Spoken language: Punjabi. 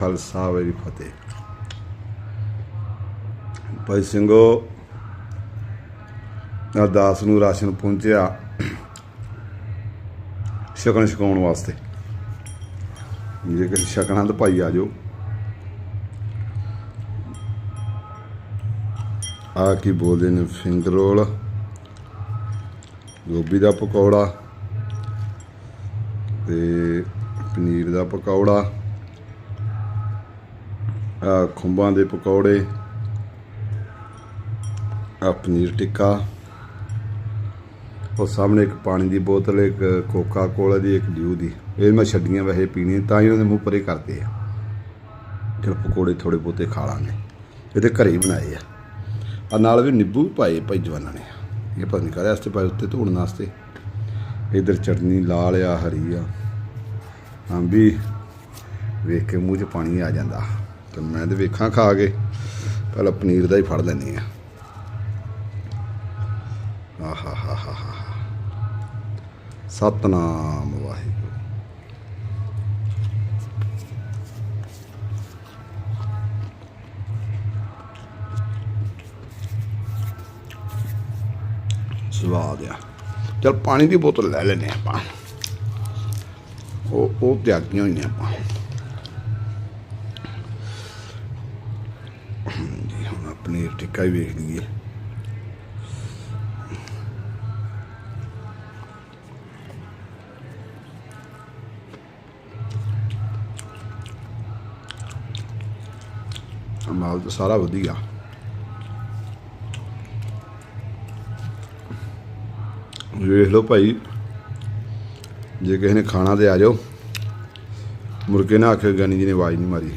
ਖਾਲਸਾ ਵਾਹਿਗੁਰੂ ਫਤਿਹ ਭਾਈ ਸਿੰਘੋ ਅਰਦਾਸ ਨੂੰ ਰਾਸ਼ਨ ਪਹੁੰਚਿਆ ਸ਼ਕਣ ਛਕਾਉਣ ਵਾਸਤੇ ਜੇ ਕਿਸੇ ਛਕਣਾ ਤਾਂ ਭਾਈ ਆ ਜਾਓ ਆ ਕੀ ਬੋਲਦੇ ਨੇ ਫਿੰਗਰ ਰੋਲ ਗੋਭੀ ਦਾ ਪਕੌੜਾ ਤੇ ਪਨੀਰ ਦਾ ਪਕੌੜਾ ਖੁੰਬਾਂ ਦੇ ਪਕੌੜੇ, ਆ ਪਨੀਰ ਟਿੱਕਾ, ਉਹ ਸਾਹਮਣੇ ਇੱਕ ਪਾਣੀ ਦੀ ਬੋਤਲ, ਇੱਕ ਕੋਕਾ ਕੋਲਾ ਦੀ, ਇੱਕ ਡਿਊ ਦੀ। ਇਹ ਮੈਂ ਛੱਡੀਆਂ ਵੈਸੇ ਪੀਣੀ ਤਾਂ ਹੀ ਉਹਦੇ ਮੂੰਹ ਪਰੇ ਕਰਦੇ ਆ। ਚਲ ਪਕੌੜੇ ਥੋੜੇ ਬਹੁਤੇ ਖਾ ਲਾਂਗੇ। ਇਹਦੇ ਤੇ ਘਰੇ ਹੀ ਬਣਾਏ ਆ। ਆ ਨਾਲ ਵੀ ਨਿੰਬੂ ਵੀ ਪਾਏ ਭਾਈ ਜਵਾਨਾਂ ਨੇ। ਇਹ ਪਤਾ ਨਹੀਂ ਕਰਿਆ ਵਾਸਤੇ ਪਾਏ, ਉੱਤੇ ਧੋਣ ਵਾਸਤੇ। ਇਧਰ ਚਟਨੀ ਲਾਲ ਆ, ਹਰੀ ਆ। ਹਾਂ ਵੀ ਵੇਖ ਕੇ ਮੂੰਹ 'ਚ ਪਾਣੀ ਆ ਜਾਂਦਾ। ਤੇ ਮੈਂ ਤੇ ਵੇਖਾਂ ਖਾ ਕੇ ਪਹਿਲਾਂ ਪਨੀਰ ਦਾ ਹੀ ਫੜ ਲੈਂਦੇ ਆ ਆਹਾ ਹਾ। ਹਾ ਹਾ ਸਤਨਾਮ ਵਾਹਿਗੁਰੂ। ਸਵਾਦ ਆ। ਚਲ ਪਾਣੀ ਦੀ ਬੋਤਲ ਲੈ ਲੈਨੇ ਆਪਾਂ। ਉਹ ਉਹ ਤਿਆਗੀਆਂ ਹੋਈਆਂ ਆਪਾਂ ਜੀ ਹੁਣ ਪਨੀਰ ਟਿੱਕਾ ਹੀ ਵੇਖ ਲਈਏ। ਮਾਲ ਤਾਂ ਸਾਰਾ ਵਧੀਆ। ਵੇਖ ਲਓ ਭਾਈ, ਜੇ ਕਿਸੇ ਨੇ ਖਾਣਾ ਤੇ ਆ ਜਾਓ, ਮੁਰਗੇ ਨਾ ਆਖੇ ਗਾਨੀ ਜੀ ਨੇ ਆਵਾਜ਼ ਨਹੀਂ ਮਾਰੀ।